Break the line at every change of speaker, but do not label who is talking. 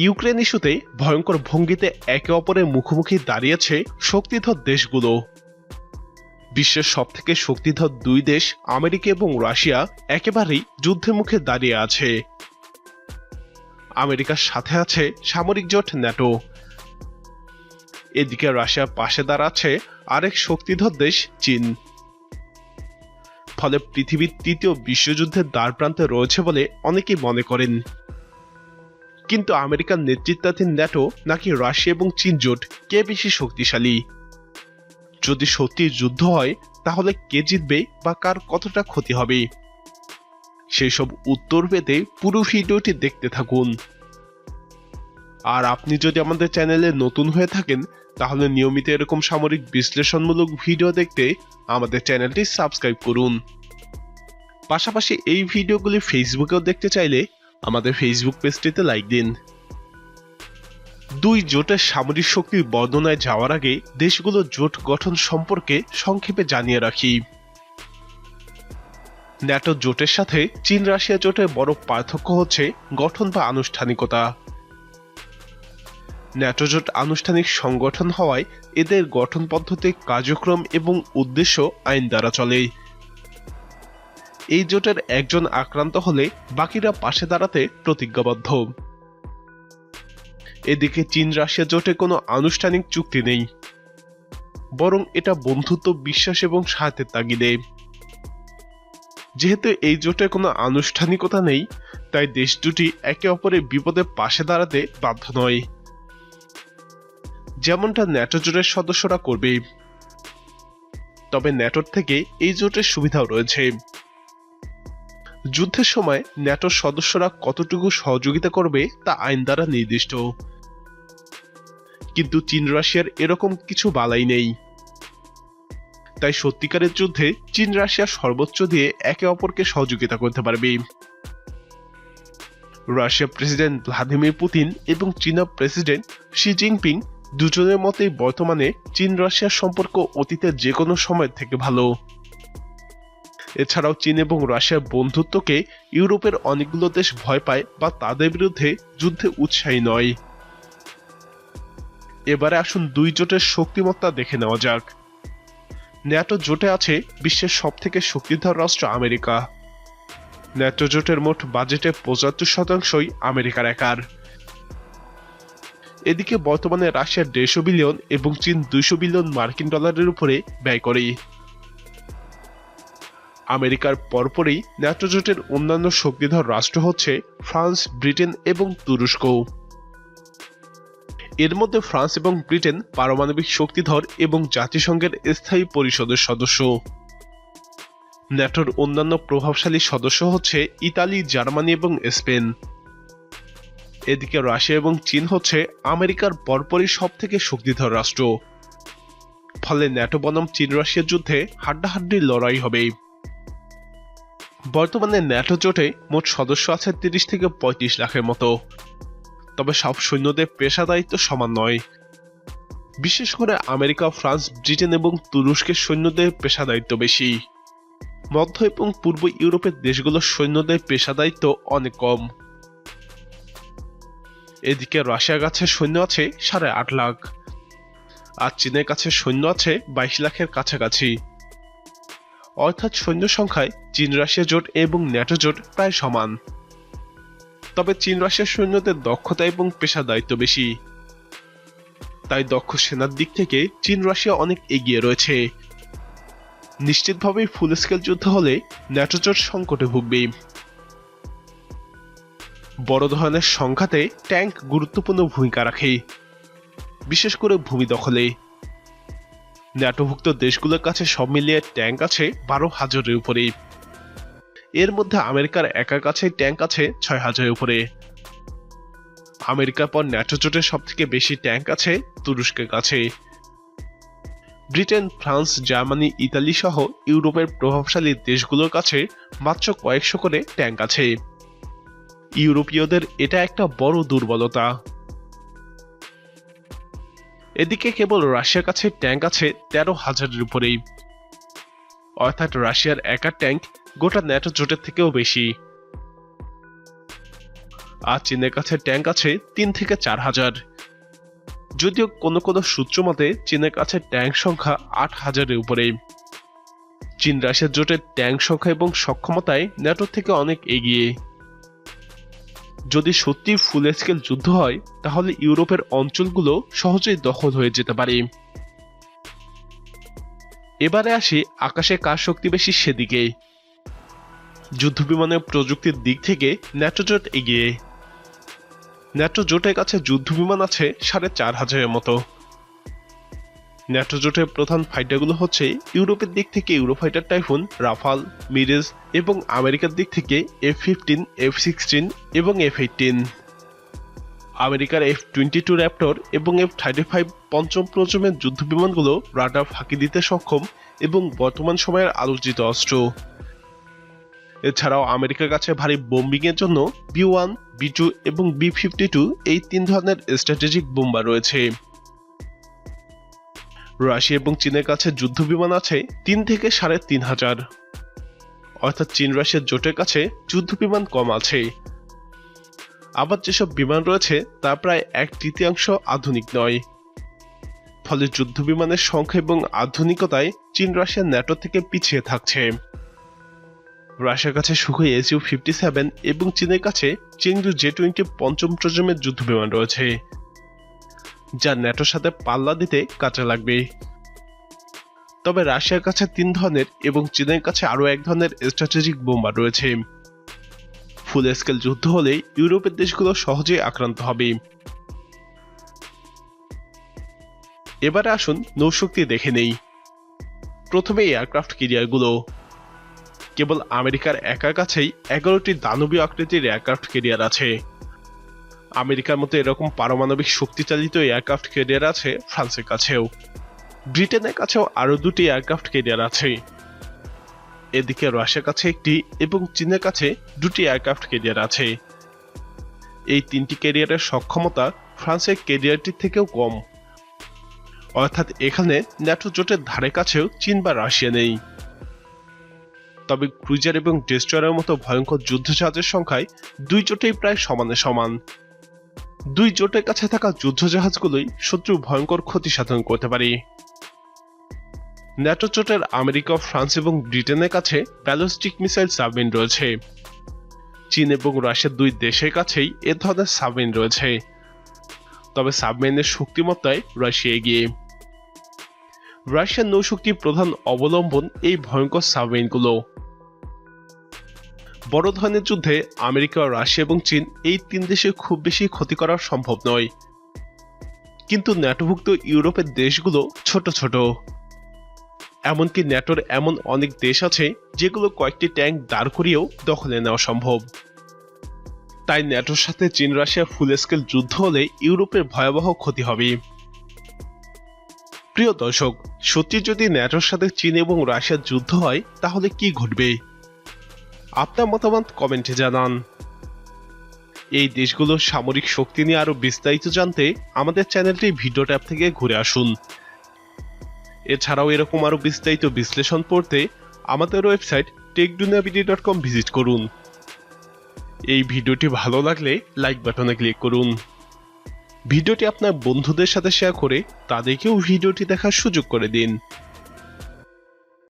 Ukraine ইস্যুতে ভয়ঙ্কর ভঙ্গিতে একে অপরের মুখোমুখি দাঁড়িয়েছে শক্তিধর দেশগুলো। বিশ্বের সবথেকে শক্তিধর দুই দেশ আমেরিকা এবং রাশিয়া একেবারেই যুদ্ধের মুখে দাঁড়িয়ে আছে। আমেরিকার সাথে আছে সামরিক জোট ন্যাটো। এদিকে রাশিয়ার পাশে দাঁড়াচ্ছে আরেক শক্তিধর দেশ চীন। ফলে পৃথিবীর তৃতীয় বিশ্বযুদ্ধের দ্বার প্রান্তে রয়েছে বলে অনেকেই মনে করেন। কিন্তু আমেরিকার নেতৃত্বাধীন ন্যাটো নাকি রাশিয়া এবং চীন জোট কে বেশি শক্তিশালী? যদি সত্যি যুদ্ধ হয়, তাহলে কে জিতবে বা কার কতটা ক্ষতি হবে? সেই সব উত্তর পেতে পুরো ভিডিওটি দেখতে থাকুন। আর আপনি যদি আমাদের চ্যানেলে নতুন হয়ে থাকেন, তাহলে নিয়মিত এরকম সামরিক বিশ্লেষণমূলক ভিডিও দেখতে আমাদের চ্যানেলটি সাবস্ক্রাইব করুন। পাশাপাশি এই ভিডিওগুলি ফেসবুকেও দেখতে চাইলে আমাদের ফেসবুক পেজটিতে লাইক দিন। দুই জোটের সামরিক শক্তির বর্ণনায় যাওয়ার আগে দেশগুলোর জোট গঠন সম্পর্কে সংক্ষেপে জানিয়ে রাখি। ন্যাটো জোটের সাথে চীন রাশিয়া জোটের বড় পার্থক্য হচ্ছে গঠন বা আনুষ্ঠানিকতা। ন্যাটো জোট আনুষ্ঠানিক সংগঠন হওয়ায় এদের গঠন পদ্ধতি, কার্যক্রম এবং উদ্দেশ্য আইন দ্বারা চলে। এই জোটের একজন আক্রান্ত হলে বাকিরা পাশে দাঁড়াতে প্রতিজ্ঞাবদ্ধ। এদিকে চীন রাশিয়া জোটে কোনো আনুষ্ঠানিক চুক্তি নেই। বরং এটা বন্ধুত্ব, বিশ্বাস এবং সাহায্যের তাগিদে। যেহেতু এই জোটে কোনো আনুষ্ঠানিকতা নেই, তাই দেশ দুটি একে অপরের বিপদে পাশে দাঁড়াতে বাধ্য নয়। যেমনটা ন্যাটো জোটের সদস্যরা করবে। তবে ন্যাটোর থেকে এই জোটের সুবিধাও রয়েছে। যুদ্ধের সময় ন্যাটোর সদস্যরা কতটুকু সহযোগিতা করবে তা আইন দ্বারা নির্দিষ্ট। কিন্তু চীন রাশিয়ার এরকম কিছু বালাই নেই। তাই সত্যিকারের যুদ্ধে চীন রাশিয়া সর্বোচ্চ দিয়ে একে অপরকে সহযোগিতা করতে পারবে। রাশিয়া প্রেসিডেন্ট ভ্লাদিমির পুতিন এবং চীনা প্রেসিডেন্ট শি জিনপিং দুজনের মতেই বর্তমানে চীন রাশিয়ার সম্পর্ক অতীতের যে কোনো সময় থেকে ভালো। এছাড়াও চীন এবং রাশিয়ার বন্ধুত্বকে ইউরোপের অনেকগুলো দেশ ভয় পায় বা তাদের বিরুদ্ধে যুদ্ধে উৎসাহী নয়। এবারে আসুন দুই জোটের শক্তিমত্তা দেখে নেওয়া যাক। ন্যাটো জোটে আছে বিশ্বের সব থেকে শক্তিধর রাষ্ট্র আমেরিকা। ন্যাটো জোটের মোট বাজেটের পঁচাত্তর শতাংশই আমেরিকার একার। এদিকে বর্তমানে রাশিয়া দেড়শো বিলিয়ন এবং চীন দুইশো বিলিয়ন মার্কিন ডলারের উপরে ব্যয় করে আমেরিকার পরপরই ন্যাটো জোটের অন্যান্য শক্তিধর রাষ্ট্র হচ্ছে ফ্রান্স, ব্রিটেন এবং তুরস্ক। এর মধ্যে ফ্রান্স এবং ব্রিটেন পারমাণবিক শক্তিধর এবং জাতিসংঘের স্থায়ী পরিষদের সদস্য। ন্যাটোর অন্যান্য প্রভাবশালী সদস্য হচ্ছে ইতালি, জার্মানি এবং স্পেন। এদিকে রাশিয়া এবং চীন হচ্ছে আমেরিকার পরপরই সব থেকে শক্তিধর রাষ্ট্র। ফলে ন্যাটো বনাম চীন রাশিয়ার যুদ্ধে হাড্ডাহাড্ডি লড়াই হবে বর্তমানে ন্যাটো জোটে মোট সদস্য আছে তিরিশ থেকে পঁয়ত্রিশ লাখের মতো। তবে সব সৈন্যদের পেশা দায়িত্ব সমান নয়। বিশেষ করে আমেরিকা, ফ্রান্স, ব্রিটেন এবং তুরস্কের সৈন্যদের পেশা দায়িত্ব বেশি। মধ্য এবং পূর্ব ইউরোপের দেশগুলোর সৈন্যদের পেশা দায়িত্ব অনেক কম। এদিকে রাশিয়ার কাছে সৈন্য আছে সাড়ে আট লাখ। আর চীনের কাছে সৈন্য আছে বাইশ লাখের কাছাকাছি। অর্থাৎ সৈন্য সংখ্যায় চীন রাশিয়া জোট এবং ন্যাটো জোট প্রায় সমান। তবে চীন রাশিয়ার সৈন্যদের দক্ষতা এবং পেশা দায়িত্ব বেশি। তাই দক্ষ সেনার দিক থেকে চীন রাশিয়া অনেক এগিয়ে রয়েছে। নিশ্চিতভাবেই ফুল স্কেল যুদ্ধ হলে ন্যাটো জোট সংকটে ভুগবে। বড় ধরনের সংখ্যাতে ট্যাঙ্ক গুরুত্বপূর্ণ ভূমিকা রাখে। বিশেষ করে ভূমি দখলে। ন্যাটোভুক্ত দেশগুলোর কাছে সব মিলিয়ে ট্যাঙ্ক আছে বারো হাজারের উপরে। এর মধ্যে আমেরিকার একার কাছে ট্যাঙ্ক আছে ছয় হাজারের উপরে। আমেরিকার পর ন্যাটো জোটের সব থেকে বেশি ট্যাঙ্ক আছে তুরস্কের কাছে। ব্রিটেন, ফ্রান্স, জার্মানি, ইতালি সহ ইউরোপের প্রভাবশালী দেশগুলোর কাছে মাত্র কয়েকশো করে ট্যাঙ্ক আছে। ইউরোপীয়দের এটা একটা বড় দুর্বলতা। এদিকে কেবল রাশিয়ার কাছে ট্যাঙ্ক আছে, তেরো হাজারের উপরেই। অর্থাৎ রাশিয়ার একা ট্যাঙ্ক গোটা ন্যাটো জোটের থেকেও বেশি। আর চীনের কাছে ট্যাঙ্ক আছে তিন থেকে চার হাজার। যদিও কোনো কোনো সূত্র মতে চীনের কাছে ট্যাঙ্ক সংখ্যা আট হাজারের উপরে চীন রাশিয়ার জোটের ট্যাঙ্ক সংখ্যা এবং সক্ষমতায় ন্যাটোর থেকে অনেক এগিয়ে। যদি সত্যি ফুল স্কেল যুদ্ধ হয়, তাহলে ইউরোপের অঞ্চলগুলো সহজেই দখল হয়ে যেতে পারে। এবারে আসি আকাশে কার শক্তি বেশি সেদিকে। যুদ্ধবিমানের প্রযুক্তির দিক থেকে ন্যাটোজোট এগিয়ে। ন্যাটো জোটের কাছে যুদ্ধবিমান আছে সাড়ে চার হাজারের মতো। ন্যাটো জোটের প্রধান ফাইটারগুলো হচ্ছে ইউরোপের দিক থেকে ইউরোফাইটার টাইফুন, রাফাল, মিরেজ এবং আমেরিকার দিক থেকে এফ ফিফটিন, এফ সিক্সটিন এবং এফ এইটিন। আমেরিকার এফ টোয়েন্টি টু র্যাপ্টর এবং এফ থার্টি ফাইভ পঞ্চম প্রজন্মের যুদ্ধ বিমানগুলো রাডার ফাঁকি দিতে সক্ষম এবং বর্তমান সময়ের আলোচিত অস্ত্র। এছাড়াও আমেরিকার কাছে ভারী বোম্বিং এর জন্য বি ওয়ান, বি টু এবং বি ফিফটি টু এই তিন ধরনের স্ট্র্যাটেজিক বোম্বা রয়েছে। রাশিয়া এবং চীনের কাছে যুদ্ধবিমান আছে তিন থেকে সাড়ে তিন হাজার। অর্থাৎ চীন রাশিয়ার জোটের কাছে যুদ্ধবিমান কম আছে। আবার যেসব বিমান রয়েছে, তা প্রায় এক তৃতীয়াংশ আধুনিক নয়। ফলে যুদ্ধবিমানের সংখ্যা এবং আধুনিকতায় চীন রাশিয়া ন্যাটো থেকে পিছিয়ে থাকছে। রাশিয়ার কাছে সুখই এসইউ ফিফটি সেভেন এবং চীনের কাছে চেংদু জে টোয়েন্টি পঞ্চম প্রজন্মের যুদ্ধবিমান রয়েছে। যা ন্যাটোর সাথে পাল্লা দিতে কাজে লাগবে। তবে রাশিয়ার কাছে তিন ধরনের এবং চীনের কাছে আরও এক ধরনের স্ট্র্যাটেজিক বোমা রয়েছে। ফুল স্কেল যুদ্ধ হলে ইউরোপের দেশগুলো সহজেই আক্রান্ত হবে। এবারে আসুন নৌশক্তি দেখে নেই। প্রথমে এয়ারক্রাফট ক্যারিয়ারগুলো। কেবল আমেরিকার একার কাছেই এগারোটি দানবীয় আকৃতির এয়ারক্রাফট ক্যারিয়ার আছে। আমেরিকার মতো এরকম পারমাণবিক শক্তিচালিত এয়ারক্রাফট ক্যারিয়ার আছে ফ্রান্সের কাছেও। ব্রিটেনের কাছেও আরও দুটি এয়ারক্রাফট ক্যারিয়ার আছে। এদিকে রাশিয়ার কাছে একটি এবং চীনের কাছে দুটি এয়ারক্রাফট ক্যারিয়ার আছে। এই তিনটি ক্যারিয়ারের সক্ষমতা ফ্রান্সের ক্যারিয়ারটির থেকেও কম। অর্থাৎ এখানে ন্যাটো জোটের ধারে কাছেও চীন বা রাশিয়া নেই। তবে ক্রুজার এবং ডেস্ট্রয়ারের মতো ভয়ঙ্কর যুদ্ধজাহাজের সংখ্যায় দুই জোটেই প্রায় সমানে সমান। দুই জোটের কাছে থাকা যুদ্ধজাহাজগুলোই শত্রু ভয়ঙ্কর ক্ষতি সাধন করতে পারে। ন্যাটো জোটের আমেরিকা, ফ্রান্স এবং ব্রিটেনের কাছে ব্যালিস্টিক মিসাইল সাবমেরিন রয়েছে। চীন এবং রাশিয়ার দুই দেশের কাছেই এ ধরনের সাবমেরিন রয়েছে। তবে সাবমেরিনের শক্তিমত্তায় রাশিয়া এগিয়ে। রাশিয়ার নৌশক্তির প্রধান অবলম্বন এই ভয়ঙ্কর সাবমেরিনগুলো। বড় ধরনের যুদ্ধে আমেরিকা, রাশিয়া এবং চীন এই তিন দেশে খুব বেশি ক্ষতি করা সম্ভব নয়। কিন্তু ন্যাটোভুক্ত ইউরোপের দেশগুলো ছোট ছোট। এমনকি ন্যাটোর এমন অনেক দেশ আছে যেগুলো কয়েকটি ট্যাঙ্ক দাঁড় করিয়েও দখলে নেওয়া সম্ভব। তাই ন্যাটোর সাথে চীন, রাশিয়া ফুল স্কেল যুদ্ধ হলে ইউরোপের ভয়াবহ ক্ষতি হবে। প্রিয় দর্শক, সত্যি যদি ন্যাটোর সাথে চীন এবং রাশিয়ার যুদ্ধ হয়, তাহলে কি ঘটবে? আপনার মতামত কমেন্টে জানান। এই দেশগুলোর সামরিক শক্তি নিয়ে আরও বিস্তারিত জানতে আমাদের চ্যানেলটি ভিডিও ট্যাব থেকে ঘুরে আসুন। এছাড়াও এরকম আরও বিস্তারিত বিশ্লেষণ পড়তে আমাদের website tech dunia BD dot com visit করুন। এই ভিডিওটি ভালো লাগলে লাইক বাটনে ক্লিক করুন। ভিডিওটি আপনার বন্ধুদের সাথে শেয়ার করে তাদেরকেও ভিডিওটি দেখার সুযোগ করে দিন।